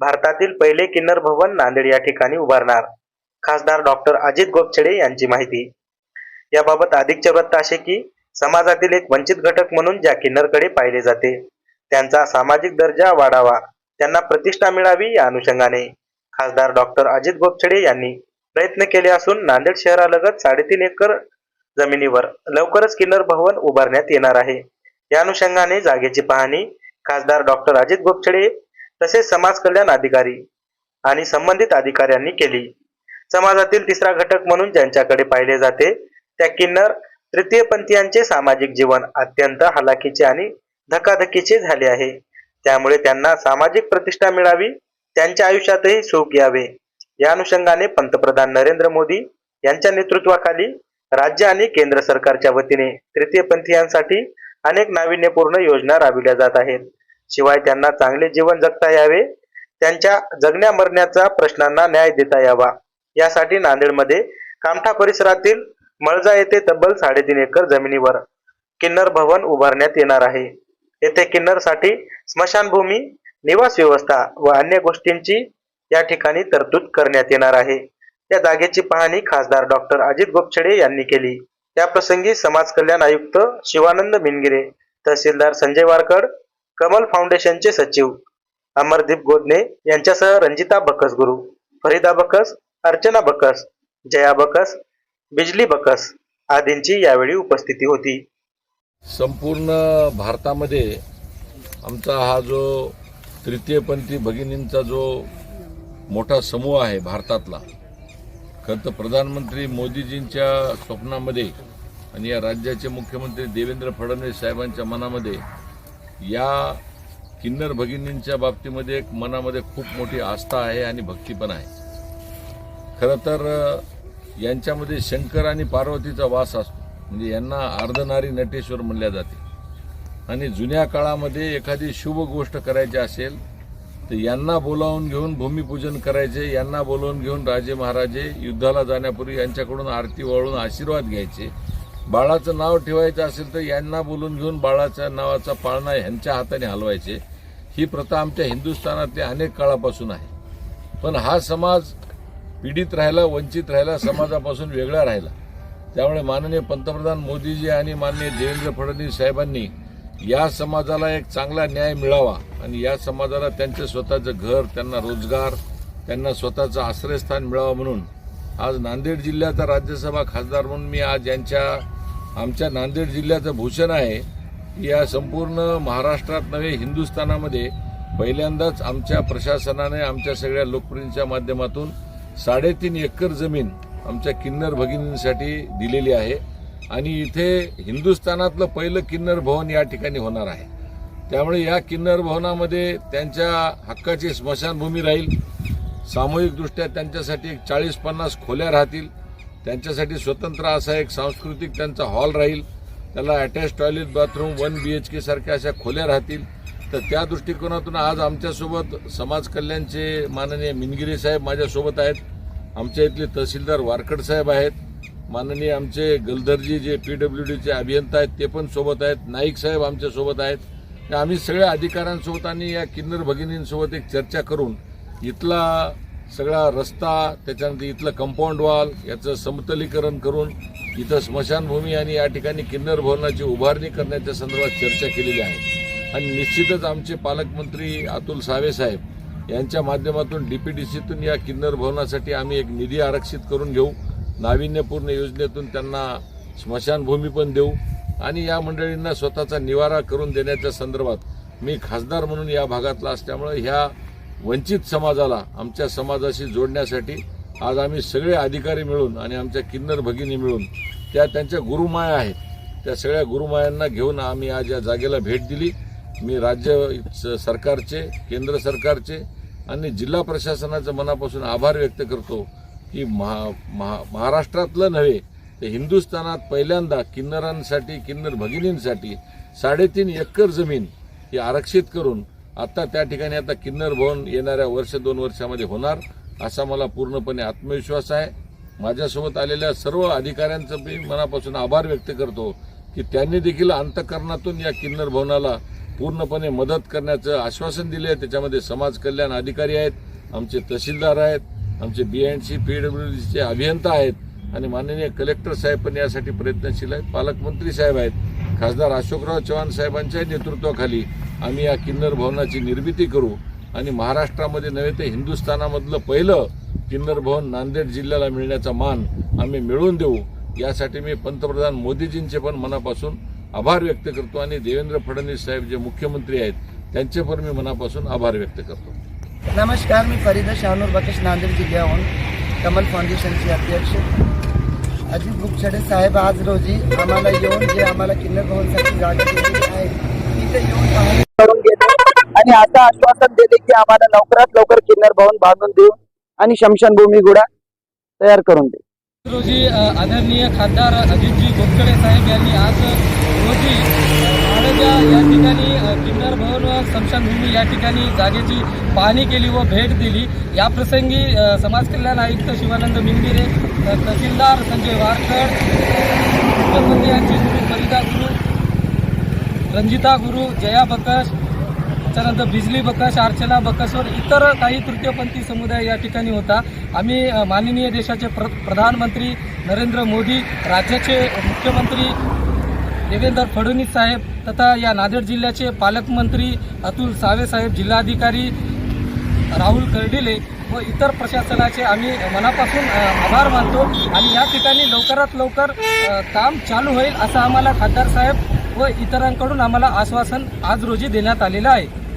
भारतातील पहिले किन्नर भवन नांदेड या ठिकाणी उभारणार. खासदार डॉक्टर अजित गोपछडे यांची माहिती. याबाबत अधिकचे वृत्त असे की समाजातील एक वंचित घटक म्हणून ज्या किन्नरकडे पाहिले जाते त्यांचा सामाजिक दर्जा वाढावा त्यांना प्रतिष्ठा मिळावी या अनुषंगाने खासदार डॉक्टर अजित गोपछडे यांनी प्रयत्न केले असून नांदेड शहरालगत साडेतीन एकर जमिनीवर लवकरच किन्नर भवन उभारण्यात येणार आहे. या अनुषंगाने जागेची पाहणी खासदार डॉक्टर अजित गोपछडे तसेच समाज कल्याण अधिकारी आणि संबंधित अधिकाऱ्यांनी केली. समाजातील तिसरा घटक म्हणून ज्यांच्याकडे पाहिले जाते त्या किन्नर तृतीयपंथीयांचे सामाजिक जीवन अत्यंत हलाखीचे आणि धकाधकीचे झाले आहे. त्यामुळे त्यांना सामाजिक प्रतिष्ठा मिळावी त्यांच्या आयुष्यातही सुख यावे. या अनुषंगाने पंतप्रधान नरेंद्र मोदी यांच्या नेतृत्वाखाली राज्य आणि केंद्र सरकारच्या वतीने तृतीयपंथीयांसाठी अनेक नाविन्यपूर्ण योजना राबविल्या जात आहेत. शिवाय त्यांना चांगले जीवन जगता यावे त्यांच्या जगण्या मरण्याचा प्रश्नांना न्याय देता यावा. यासाठी नांदेडमध्ये कामठा परिसरातील मळजा येथे तब्बल साडेतीन एकर जमिनीवर किन्नर भवन उभारण्यात येणार आहे. येथे किन्नरसाठी स्मशानभूमी निवास व्यवस्था व अन्य गोष्टींची या ठिकाणी तरतूद करण्यात येणार आहे. या जागेची पाहणी खासदार डॉक्टर अजित गोपछडे यांनी केली. त्याप्रसंगी समाज कल्याण आयुक्त शिवानंद मिनगिरे तहसीलदार संजय वारकड कमल फाउंडेशनचे सचिव अमरदीप गोदने यांच्यासह रंजिता बकस गुरु फरीदा बकस अर्चना बकस जया बकस बिजली बकस आदींची यावेळी उपस्थिती होती. संपूर्ण भारतामध्ये आमचा हा जो तृतीयपंथी भगिनींचा जो मोठा समूह आहे भारतातला खरं तर प्रधानमंत्री मोदीजींच्या स्वप्नामध्ये आणि या राज्याचे मुख्यमंत्री देवेंद्र फडणवीस साहेबांच्या मनामध्ये या किन्नर भगिनींच्या बाबतीमध्ये एक मनामध्ये खूप मोठी आस्था आहे आणि भक्ती पण आहे. खरं तर यांच्यामध्ये शंकर आणि पार्वतीचा वास असतो. म्हणजे यांना अर्धनारी नटेश्वर म्हणल्या जाते. आणि जुन्या काळामध्ये एखादी शुभ गोष्ट करायची असेल तर यांना बोलावून घेऊन भूमिपूजन करायचे यांना बोलावून घेऊन राजे महाराजे युद्धाला जाण्यापूर्वी यांच्याकडून आरती वळून आशीर्वाद घ्यायचे बाळाचं नाव ठेवायचं असेल तर यांना बोलून घेऊन बाळाच्या नावाचा पाळणा ह्यांच्या हाताने हलवायचे. ही प्रथा आमच्या हिंदुस्थानातल्या अनेक काळापासून आहे. पण हा समाज पीडित राहिला वंचित राहिला समाजापासून वेगळा राहिला. त्यामुळे माननीय पंतप्रधान मोदीजी आणि माननीय देवेंद्र फडणवीस साहेबांनी या समाजाला एक चांगला न्याय मिळावा आणि या समाजाला त्यांचं स्वतःचं घर त्यांना रोजगार त्यांना स्वतःचं आश्रयस्थान मिळावं म्हणून आज नांदेड जिल्ह्याचा राज्यसभा खासदार म्हणून मी आज यांच्या आमच्या नांदेड जिल्ह्याचं भूषण आहे. या संपूर्ण महाराष्ट्रात नव्हे हिंदुस्थानामध्ये पहिल्यांदाच आमच्या प्रशासनाने आमच्या सगळ्या लोकप्रियांच्या माध्यमातून साडेतीन एकर जमीन आमच्या किन्नर भगिनींसाठी दिलेली आहे. आणि इथे हिंदुस्थानातलं पहिलं किन्नर भवन या ठिकाणी होणार आहे. त्यामुळे या किन्नर भवनामध्ये त्यांच्या हक्काची स्मशानभूमी राहील. सामूहिकदृष्ट्या त्यांच्यासाठी एक चाळीस पन्नास खोल्या राहतील. त्यांच्यासाठी स्वतंत्र असा एक सांस्कृतिक त्यांचा हॉल राहील. त्याला attach toilet bathroom one B H K सारख्या अशा खोल्या राहतील. तर त्या दृष्टिकोनातून आज आमच्यासोबत समाज कल्याणचे माननीय मिनगिरे साहेब माझ्यासोबत आहेत. आमच्या इथले तहसीलदार वारकड साहेब आहेत. माननीय आमचे गलधरजी जे पी डब्ल्यू डीचे अभियंता आहेत ते पण सोबत आहेत. नाईक साहेब आमच्यासोबत आहेत. आम्ही सगळ्या अधिकाऱ्यांसोबत आणि या किन्नर भगिनींसोबत एक चर्चा करून इथला सगळा रस्ता त्याच्यानंतर इथलं कंपाऊंड वॉल याचं समतलीकरण करून इथं स्मशानभूमी आणि या ठिकाणी किन्नर भवनाची उभारणी करण्याच्या संदर्भात चर्चा केलेली आहे. आणि निश्चितच आमचे पालकमंत्री अतुल सावे साहेब यांच्या माध्यमातून डीपीडीसीतून या किन्नर भवनासाठी आम्ही एक निधी आरक्षित करून घेऊ. नाविन्यपूर्ण योजनेतून त्यांना स्मशानभूमी पण देऊ आणि या मंडळींना स्वतःचा निवारा करून देण्याच्या संदर्भात मी खासदार म्हणून या भागातला असल्यामुळे ह्या वंचित समाजाला आमच्या समाजाशी जोडण्यासाठी आज आम्ही सगळे अधिकारी मिळून आणि आमच्या किन्नर भगिनी मिळून त्या त्यांच्या गुरुमाया आहेत. त्या सगळ्या गुरुमायांना घेऊन आम्ही आज या जागेला भेट दिली. मी राज्य स- सरकारचे केंद्र सरकारचे आणि जिल्हा प्रशासनाचं मनापासून आभार व्यक्त करतो की महा महा महाराष्ट्रातलं नव्हे तर हिंदुस्थानात पहिल्यांदा किन्नरांसाठी किन्नर भगिनींसाठी साडेतीन एकर जमीन ही आरक्षित करून आता त्या ठिकाणी आता किन्नर भवन येणाऱ्या वर्ष दोन वर्षामध्ये होणार असा मला पूर्णपणे आत्मविश्वास आहे. माझ्यासोबत आलेल्या सर्व अधिकाऱ्यांचं मी मनापासून आभार व्यक्त करतो की त्यांनी देखील अंतकरणातून या किन्नर भवनाला पूर्णपणे मदत करण्याचं आश्वासन दिले आहे. त्याच्यामध्ये समाज कल्याण अधिकारी आहेत आमचे तहसीलदार आहेत आमचे बी एंड सी पी पीडब्ल्यूडीचे अभियंता आहेत आणि माननीय कलेक्टर साहेब पण यासाठी प्रयत्नशील आहेत पालकमंत्री साहेब आहेत. खासदार अशोकराव चव्हाण साहेबांच्या नेतृत्वाखाली आम्ही या किन्नर भवनाची निर्मिती करू. आणि महाराष्ट्रामध्ये नव्हे तर हिंदुस्थानामधलं पहिलं किन्नर भवन नांदेड जिल्ह्याला मिळण्याचा मान आम्ही मिळवून देऊ. यासाठी मी पंतप्रधान मोदीजींचे पण मनापासून आभार व्यक्त करतो आणि देवेंद्र फडणवीस साहेब जे मुख्यमंत्री आहेत त्यांचे पण मी मनापासून आभार व्यक्त करतो. नमस्कार मी फरीदा शाहनूर बकेश नांदेड जिल्ह्याहून कमल फाउंडेशनचे अध्यक्ष. अजित बुकछडे साहेब आज रोजी आम्हाला येऊन जे आम्हाला किन्नर भवनसाठी जागा दिलेली आहे तिथे येऊन पाहणी करून गेले आणि असं आश्वासन दिले की आम्हाला लवकरात लवकर किन्नर भवन बांधून देऊ आणि शमशानभूमी गुडा तयार करून देऊ. रोजी आदरणीय खासदार अजितजी गोपकडे साहेब यांनी आज होती. आडजा या ठिकाणी किन्नर भवन व स्मशानभूमी या ठिकाणी जागेची पाहणी केली व भेट दिली. या प्रसंगी समाज कल्याण आयुक्त शिवानंद मिंदिरे तहसीलदार संजय वारखड मुख्यमंत्र्यांची गुरु फरिदा गुरु रंजिता गुरु जया बकश त्याच्यानंतर बिजली बकश अर्चना बकश वर इतर काही तृतीयपंथी समुदाय या ठिकाणी होता. आम्ही माननीय देशाचे प्र प्रधानमंत्री नरेंद्र मोदी राज्याचे मुख्यमंत्री देवेंद्र फडणवीस साहेब तथा या नांदेड जिल्ह्याचे पालकमंत्री अतुल सावे साहेब जिल्हाधिकारी राहुल कर्डिले व इतर प्रशासनाचे आम्ही मनापासून आभार मानतो आणि या ठिकाणी लवकरात लवकर काम चालू होईल असं आम्हाला खासदार साहेब व इतरांकडून आम्हाला आश्वासन आज रोजी देण्यात आलेलं आहे.